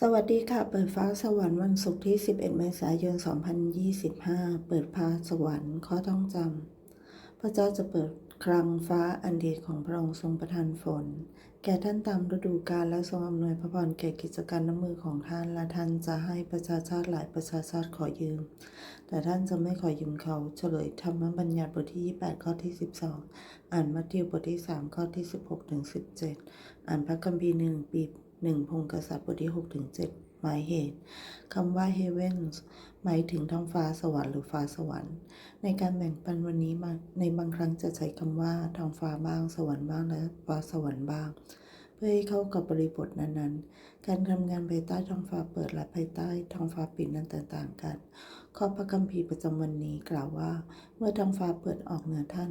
สวัสดีค่ะ เปิดฟ้าสวรรค์วันศุกร์ที่ 11 เมษายน 2025 เปิดฟ้าสวรรค์ข้อต้องจำ พระเจ้าจะเปิดคลังฟ้าอันดีของพระองค์ทรงประทานฝน แก่ท่านตามฤดูกาลและทรงอำนวยพระพรแก่กิจการน้ำมือของท่าน และท่านจะให้ประชาชาติหลายประชาชาติขอยืม แต่ท่านจะไม่ขอยืมเขาเฉลยธรรมบัญญัติบทที่ 28 ข้อที่ 12 อ่านมัทธิวบทที่ 3 ข้อที่ 16ถึง17 อ่านพระคัมภีร์หนึ่งปี หนึ่งพงกษัตริย์บทที่6ถึง7หมายเหตุคำว่า heavens หมายถึงท้องฟ้าสวรรค์หรือฟ้าสวรรค์ ในการแบ่งปันวันนี้มาในบางครั้งจะใช้คำว่าท้องฟ้าบ้าง สวรรค์บ้างและฟ้าสวรรค์บ้าง เพื่อให้เข้ากับบริบทนั้นๆ การทำงานภายใต้ท้องฟ้าเปิดและภายใต้ท้องฟ้าปิดนั้นแตกต่างกัน ข้อพระคัมภีร์ประจำวันนี้กล่าวว่า เมื่อท้องฟ้าเปิดออกเหนือท่าน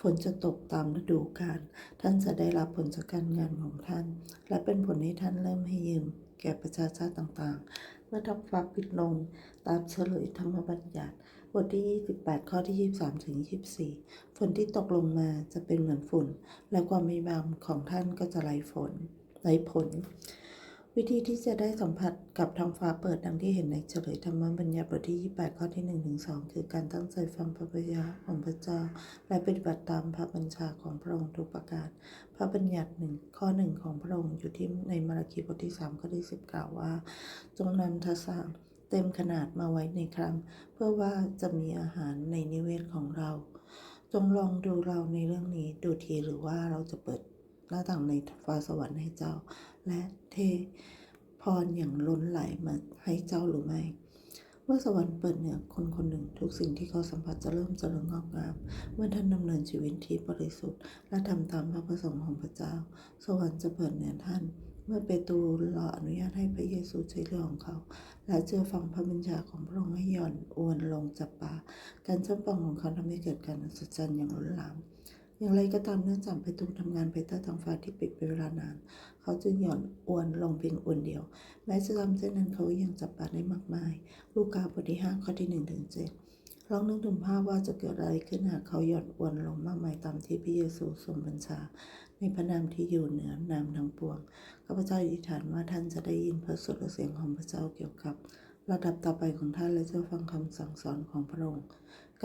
ฝนจะตกตามฤดูกาล ท่านจะได้รับผลจากการงานของท่าน และเป็นผลให้ท่านเริ่มให้ยืมแก่ประชาชาติต่างๆ มื่อท้องฟ้าปิดลงตามเฉลยธรรมบัญญัติบทที่ 28 ข้อที่ 23 ถึง 24 ฝนที่ตกลงมาจะเป็นเหมือนฝุ่น และความมีบางของท่านก็จะไร้ฝนไร้ผล วิธีที่จะได้สัมผัสกับท้องฟ้าเปิดดังที่เห็นในเฉลยธรรมบัญญัติบทที่ 28 ข้อที่1ถึง2คือการตั้งใจฟังพระบัญญัติของพระเจ้า และปฏิบัติตามพระบัญชาของพระองค์ทุกประการ พระบัญญัติหนึ่งข้อหนึ่งของพระองค์อยู่ที่ในมาราคีบทที่ 3 ข้อที่ 10 กล่าวว่า จงนำทศางเต็มขนาดมาไว้ในครั้ง เพื่อว่าจะมีอาหารในนิเวศของเรา จงลองดูเราในเรื่องนี้ดูทีหรือว่าเราจะเปิด หน้าต่างในฟ้าสวรรค์ให้เจ้า และเทพรอย่างล้นไหลมาให้เจ้าหรือไม่เมื่อสวรรค์เปิดเหนือคนคนหนึ่งทุกสิ่งที่เขาสัมผัสจะเริ่มเจริญงอกงาม เมื่อท่านดำเนินชีวิตที่บริสุทธิ์ และทำตามพระประสงค์ของพระเจ้า สวรรค์จะเปิดเหนือท่าน เมื่อเปโตรรออนุญาตให้พระเยซูใช้เรือของเขา และเจอฟังพระบัญชาของพระองค์ให้หย่อนอวนลงจากป่าการช่ำฟังของเขาทำให้เกิดการอัศจรรย์อย่างล้นหลาม อย่างไรก็ตามเนื่องจากเปตรทำงานภายใต้ท้องฟ้าที่ปิดเป็นเวลานาน เขาจึงหย่อนอวนลงเพียงอวนเดียว แม้จะทำเช่นนั้นเขาก็ยังจับปลาได้มากมาย ลูกาบทที่ห้าข้อที่หนึ่งถึงเจ็ดลองนึกถึงภาพว่าจะเกิดอะไรขึ้นหากเขาหย่อนอวนลงมากมายตามที่พระเยซูทรงบัญชา ในพระนามที่อยู่เหนือนามทั้งปวงข้าพเจ้าอธิษฐานว่าท่านจะได้ยินพระสุรเสียงของพระเจ้าเกี่ยวกับ ระดับต่อไปของท่านและจะฟังคำสั่งสอนของพระองค์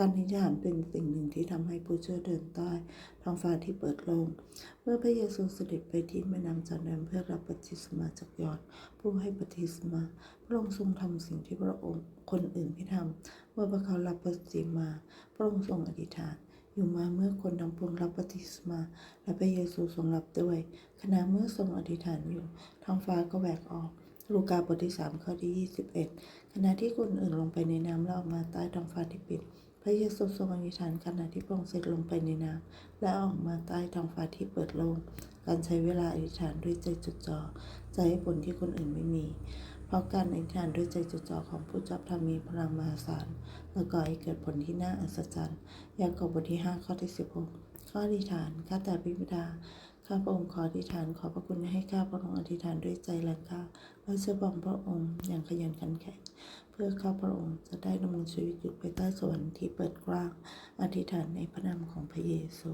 การอธิษฐานเป็นสิ่งหนึ่งที่ทำให้ผู้เชื่อเดินใต้ท้องฟ้าที่เปิดโล่งเมื่อพระเยซูเสด็จไปที่แม่น้ำจอร์แดนเพื่อรับบัพติศมาจากยอห์นผู้ให้บัพติศมา พระองค์ทรงทำสิ่งที่พระองค์คนอื่นไม่ทำเมื่อพระเขารับบัพติศมา พระองค์ทรงอธิษฐานอยู่มาเมื่อคนทั้งปวงรับบัพติศมา และพระเยซูทรงรับด้วยขณะเมื่อทรงอธิษฐานอยู่ ท้องฟ้าก็แหวกออก ลูกาบทที่3ข้อที่ 21 ขณะที่คนอื่นลงไปในน้ำและออกมาใต้ท้องฟ้าที่ปิด พระเยซูทรงอธิษฐานขณะที่พระองค์เสด็จลงไปในน้ำและออกมาใต้ท้องฟ้าที่เปิดโล่งการใช้เวลาอธิษฐานด้วยใจจดจ่อจะให้ผลที่คนอื่นไม่มี เพราะการอธิษฐานด้วยใจจดจ่อของผู้จับทำมีพลังมหาศาลและก่อให้เกิดผลที่น่าอัศจรรย์ยากอบบทที่ 5 ข้อที่ 16 ข้ออธิษฐานข้าแต่พระบิดาข้าพระองค์ขออธิษฐานขอพระคุณให้ข้าพระองค์อธิษฐานด้วยใจแรงกล้าและเชื่อฟังพระองค์อย่างขยันขันแข็ง พื่อข้าพระองค์จะได้ดำรงชีวิตอยู่ภายใต้สวรรค์ที่เปิดกว้าง อธิษฐานในพระนามของพระเยซู